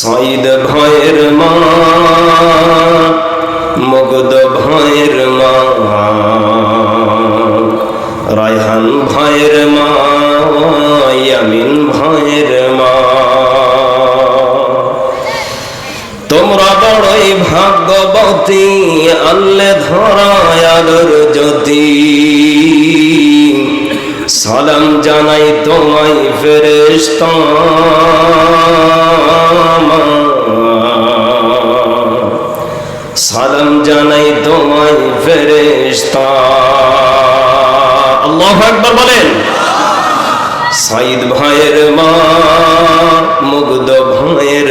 সঈদ ভয়ের মা মুগ্ধ ভয়ের মা, রায়হান ভয়ের মা ভয়ের মা। তোমরা বড়ই ভাগ্যবতী, আল্লে ধরায় আলোর জ্যোতি সালাম জানাই তোমায় ফেরেশতা সালাম জানাই তোমায় ফেরেশতা। আল্লাহু আকবার বলেন। সাইদ ভাইয়ের মা, মুগ্ধ ভাইয়ের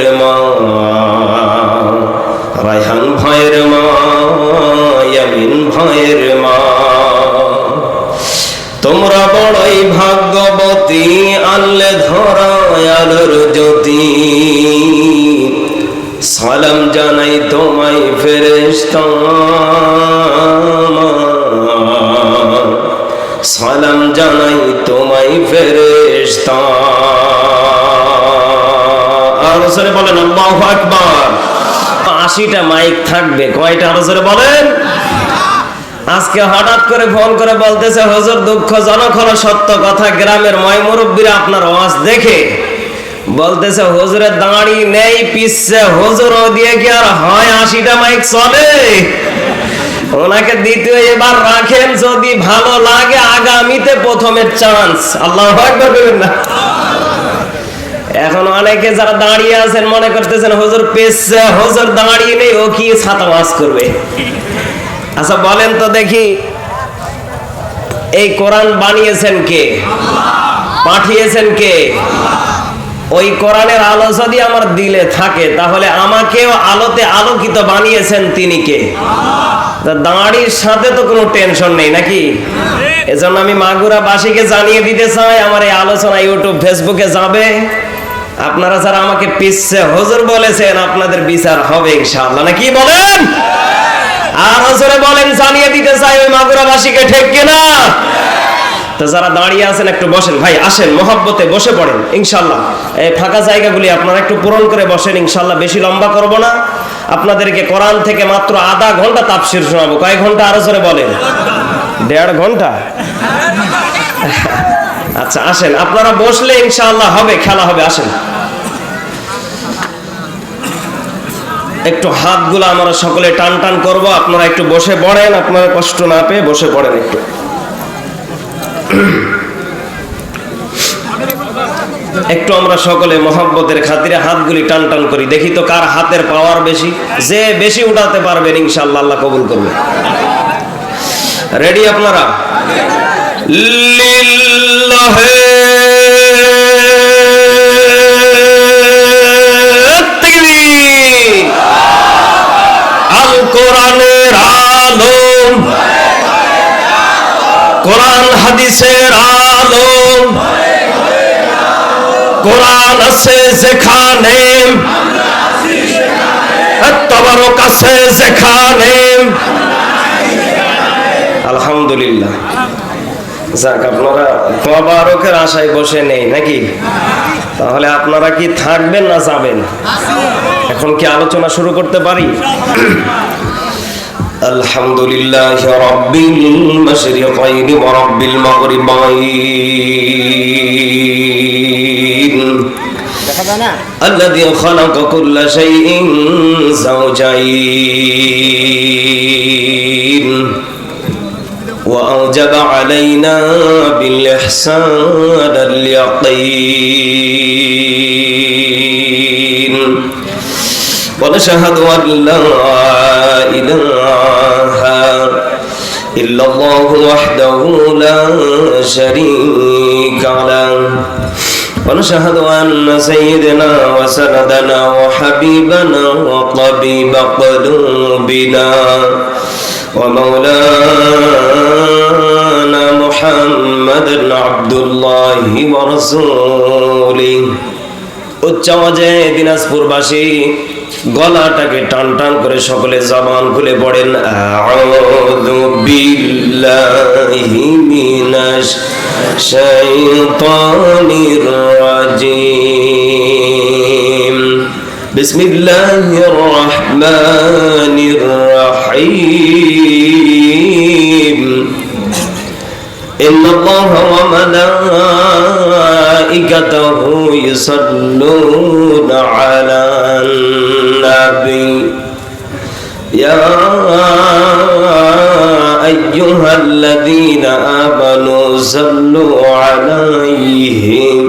সালাম জানাই তোমায় ফেরেশতা। বলেন, আল্লাহু আকবার। মাইক থাকবে, কয়টা আরও বলেন? আজকে হঠাৎ করে ফোন করে বলতেছে, হজুর, দুঃখজনক হলো সত্য কথা, গ্রামের ময় মুরব্বীরা আপনার ওয়াজ দেখে। বলতেছে, হুজুরের দাঁড়ি নেই পিসছে, হুজুর ও দিয়ে কি আর হয়, আশিটা মাইক চলে? ওনাকে দ্বিতীয় এবার রাখেন যদি ভালো লাগে আগামীতে প্রথমের চান্স আল্লাহ না। এখন অনেকে যারা দাঁড়িয়ে আছেন, মনে করতেছেন, হুজুর পেসছে হুজুর দাঁড়িয়ে নেই, ও কি ছাতা ওয়াজ করবে? আচ্ছা বলেন তো দেখি, এই কোরআন বানিয়েছেন কে? পাঠিয়েছেন কে? ওই কোরআনের আলো যদি আমার দিলে থাকে, তাহলে আমাকেও আলোতে আলোকিত বানিয়েছেন তিনি কে? তা দাঁড়ির সাথে তো কোনো টেনশন নেই, নাকি? এজন্য আমি মাগুরা বাসীকে জানিয়ে দিতে চাই, আমার এই আলোচনা ইউটিউব ফেসবুকে যাবে। আপনারা যারা আমাকে পিচ্ছে হজুর বলেছেন, আপনাদের বিচার হবে ইনশাআল্লাহ। নাকি বলেন? আর হজরে বলেন, জানিয়ে দিতে চাই, ওই মাগুরাবাসীকে ঠিক কিনা? তো যারা দাঁড়িয়ে আছেন, একটু বসেন। ভাই, আসেন, মহব্বতে বসে পড়েন ইনশাল্লাহ এই ফাঁকা জায়গাগুলি আপনারা একটু পূরণ করে বসেন ইনশাল্লাহ বেশি লম্বা করব না। আপনাদেরকে কোরআন থেকে মাত্র আধা ঘণ্টা তাপসির শোনাবো। কয়েক ঘণ্টা আরও জোরে বলেন? দেড় ঘণ্টা? আচ্ছা আসেন। আপনারা বসলে ইনশাআল্লাহ হবে, খেলা হবে, আসেন। একটু হাতগুলো আমরা সকলে টান টান করব, আপনারা একটু বসে পড়েন, আপনারা কষ্ট না পেয়ে বসে পড়েন একটু। একটু আমরা সকলে মহাব্বতের খাতিরে হাতগুলি টান টান করি। দেখি তো কার হাতের পাওয়ার বেশি। যে বেশি উঠাতে পারবেন, ইনশাআল্লাহ আল্লাহ কবুল করবে। রেডি আপনারা? কোরআনের আলো কোরআন হাদিসের আলো কোরআন আছে যেখানে তবরক আছে যেখানে আলহামদুলিল্লাহ যাক আপনারা তবারকের আশায় বসে নেই নাকি তাহলে আপনারা কি থাকবেন না যাবেন এখন কি আলোচনা শুরু করতে পারি الحمد لله رب المشرقين ورب المغربين الذي خلق كل شيء زوجين. وأوجب علينا بالإحسان اليقين. ونشهد أن لا إله إلا الله وحده لا شريك له. ونشهد أن سيدنا وسندنا وحبيبنا وطبيب قلوبنا ومولانا محمد عبد الله ورسوله উচ্চ আওয়াজে দিনাজপুরবাসী গলাটাকে টান টান করে সকলে জবান খুলে পড়েন, আউযু বিল্লাহি মিনাশ শাইতানির রাজিম। বিসমিল্লাহির রহমানির রহিম ইন্নাল্লাহ আলা أيها الذين آمنوا صلوا عليه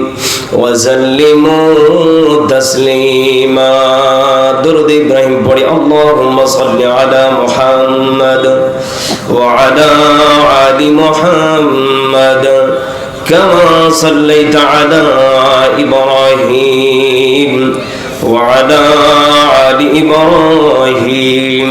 وسلموا تسليما. درد إبراهيم بڑي اللهم صل على محمد وعلى آل محمد كما صليت على إبراهيم وعلى آل إبراهيم.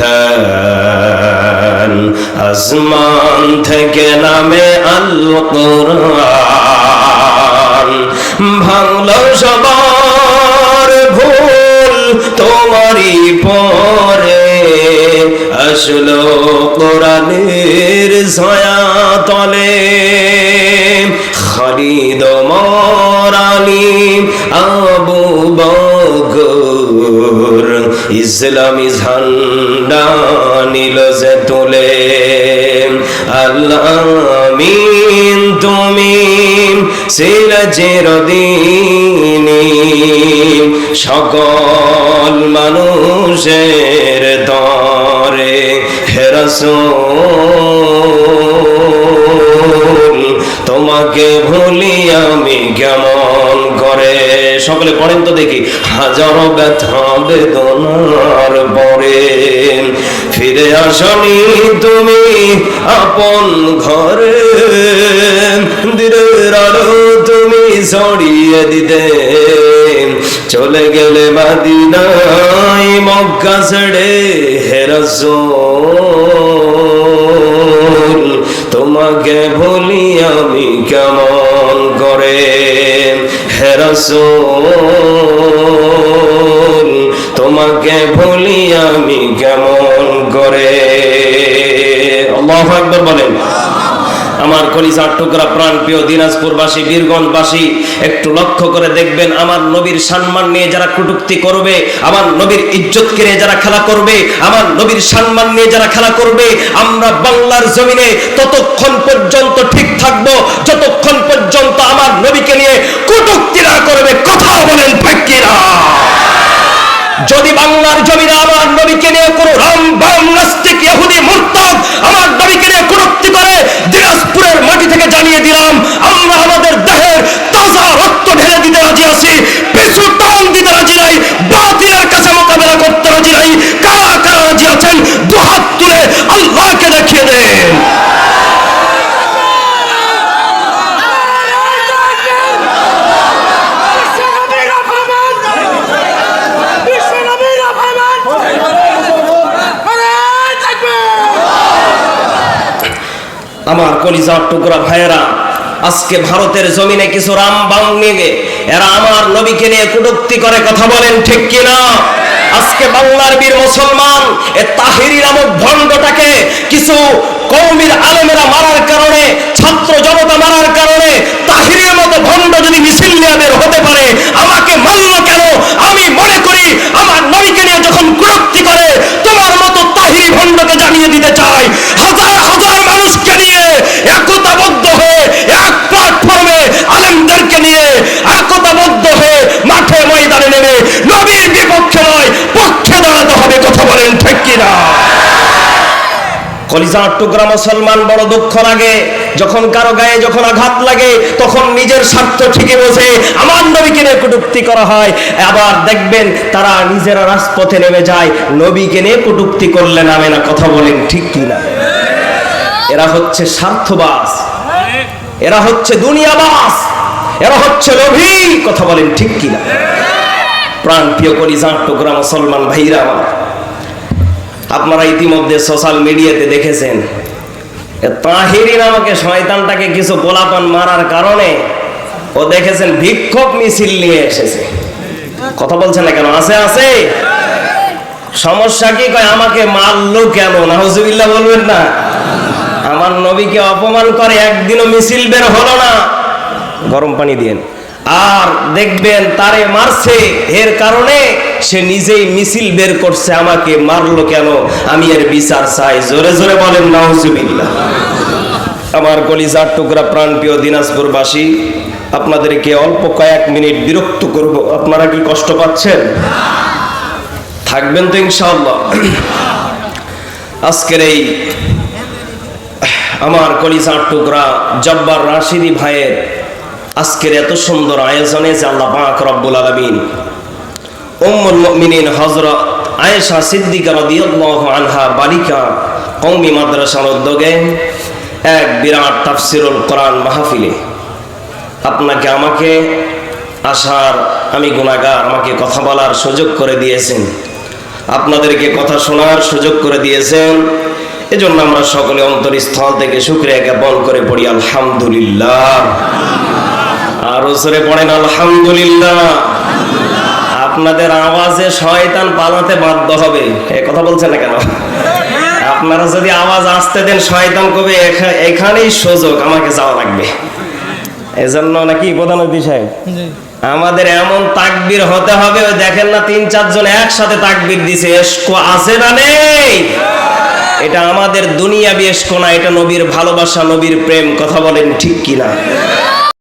তোমারি আসমান থেকে নামে আল কোরআন ভাঙল সবার ভুল, তোমারই পরে আসলো কোরআনের ছায়া তলে খালিদ মরানি আবু বকর, ইসলামী ঝান্ডা নিল যে তুলে। আল্লামিন তুমি সিরাজের দিনী। সকল মানুষের তরে হেরসুল তোমাকে ভুলি আমি কেমন? সকলে পড়েন তো দেখি। হাজারো ব্যথা বেদনার পরে ফিরে আসনি তুমি আপন ঘরে। দিনের আলো তুমি ছড়িয়ে দিতে। চলে গেলে বাদিনাই মক্কা ছেড়ে হেরসুল তোমাকে ভুলি আমি কেমন করে? হেরসুল তোমাকে ভুলি আমি কেমন করে? আকবার বলেন। আমার কলিজার টুকরা প্রাণ প্রিয় দিনাজপুরবাসী, বীরগঞ্জবাসী, একটু লক্ষ্য করে দেখবেন আমার নবীর সম্মান নিয়ে যারা কটুক্তি করবে, আমার নবীর ইজ্জতকে নিয়ে যারা খেলা করবে, আমার নবীর সম্মান নিয়ে যারা খেলা করবে, আমরা বাংলার জমিনে ততক্ষণ পর্যন্ত ঠিক থাকব, যতক্ষণ পর্যন্ত আমার নবীকে নিয়ে কটুক্তি না করবে কথা বলেন ফাকিরা যদি জমিদার আমার নবীকে নিয়ে কোনো রং বাম নাস্তিক ইহুদি মুরতাদ আমার নবীকে নিয়ে কুরুক্তি করে দিনাজপুরের মাটি থেকে জানিয়ে দিলাম আমরা আমাদের দেহের তাজা রক্ত ঢেলে দিতে রাজি আছি পিছু টান দিতে রাজি নাই বাতিলের কাছে মোকাবেলা করতে রাজি নাই কারা কারা রাজি আছেন দুহাত তুলে আল্লাহকে দেখিয়ে দেন আমার কলিজার টুকরা ভাইয়েরা, আজকে ভারতের জমিনে কিছু রাম বাং নিয়ে এরা আমার নবীকে নিয়ে কটুক্তি করে কথা বলেন, ঠিক কিনা? আজকে বাংলার বীর মুসলমান, এ তাহিরি নামক ভণ্ডটাকে কিছু কৌমির আলেমেরা মারার কারণে, ছাত্র জনতা মারার কারণে, তাহিরের মতো ভণ্ড যদি মিছিল নিয়ে হতে পারে, আমাকে মারল কেন? আমি মনে করি, আমার নবীকে নিয়ে যখন কুরক্তি করে কলিজার টুকরা মুসলমান বড় দুঃখ লাগে। যখন কারও গায়ে যখন আঘাত লাগে, তখন নিজের স্বার্থ ঠিকই বোঝে। আমার নবীকে নিয়ে কটুক্তি করা হয়। আবার দেখবেন তারা নিজেরা রাজপথে নেমে যায়। নবীকে নিয়ে কটুক্তি করলে নামে না। কথা বলেন ঠিক কি না? এরা হচ্ছে স্বার্থবাস এরা হচ্ছে দুনিয়াবাস এরা হচ্ছে লোভী। কথা বলেন ঠিক কিনা প্রাণ প্রিয় করি যার টুকরা মুসলমান ভাইরা আমার। আপনারা ইতিমধ্যে সোশ্যাল মিডিয়াতে দেখেছেন। তাহিরি নামকে শয়তানটাকে কিছু পোলাপান মারার কারণে ও দেখেছেন বিক্ষোভ মিছিল নিয়ে এসেছে। কথা বলছেন না কেন? আছে আছে? সমস্যা কি? কয়, আমাকে মারলো কেন? নাহজুবিল্লাহ বলবেন না। আমার নবীকে অপমান করে একদিনও মিছিল বের হলো না। গরম পানি দিয়েন। আর দেখবেন তারে মারছে। এর কারণে সে নিজেই মিছিল বের করছে আমাকে, মারলো কেন? আমি এর বিচার চাই। জোরে জোরে বলেন নাহজুবিল্লাহ আমার কলিজার টুকরা প্রাণপ্রিয় দিনাজপুরবাসী, আপনাদেরকে অল্প কয়েক মিনিট বিরক্ত করব। আপনারা কি কষ্ট পাচ্ছেন? থাকবেন তো ইনশাআল্লাহ। আজকের এই আমার কলিজার টুকরা জব্বার রাশিদি ভাইয়ের আজকের এত সুন্দর আয়োজনে যে আল্লাহ পাক রব্বুল আলামিন উম্মুল মুমিনিন হযরত আয়েশা সিদ্দিকা রাদিয়াল্লাহু আনহা বালিকা কওমি মাদ্রাসার উদ্যোগে এক বিরাট তাফসিরুল কোরআন মাহফিলে। আপনাকে আমাকে আসার, আমি গুণাগার আমাকে কথা বলার সুযোগ করে দিয়েছেন। আপনাদেরকে কথা শোনার সুযোগ করে দিয়েছেন। এজন্য আমরা সকলে অন্তরস্থল থেকে শুক্রিয়া জ্ঞাপন করে পড়ি, আলহামদুলিল্লাহ। আর ওসরে পড়েন, আলহামদুলিল্লাহ। আপনাদের আওয়াজে শয়তান পালাতে বাধ্য হবে। এ কথা বলছেন না কেন? আপনারা যদি আওয়াজ আসতে দেন শয়তান কবে এখানেই সুযোগ আমাকে যাওয়া লাগবে। এজন্য নাকি প্রধান অতিথি সাহেব আমাদের এমন তাকবীর হতে হবে ওই দেখেন না তিন চারজন একসাথে তাকবীর দিছে এসকো আছে না নেই? এটা আমাদের দুনিয়া এসকো না এটা নবীর ভালোবাসা নবীর প্রেম কথা বলেন ঠিক কিনা?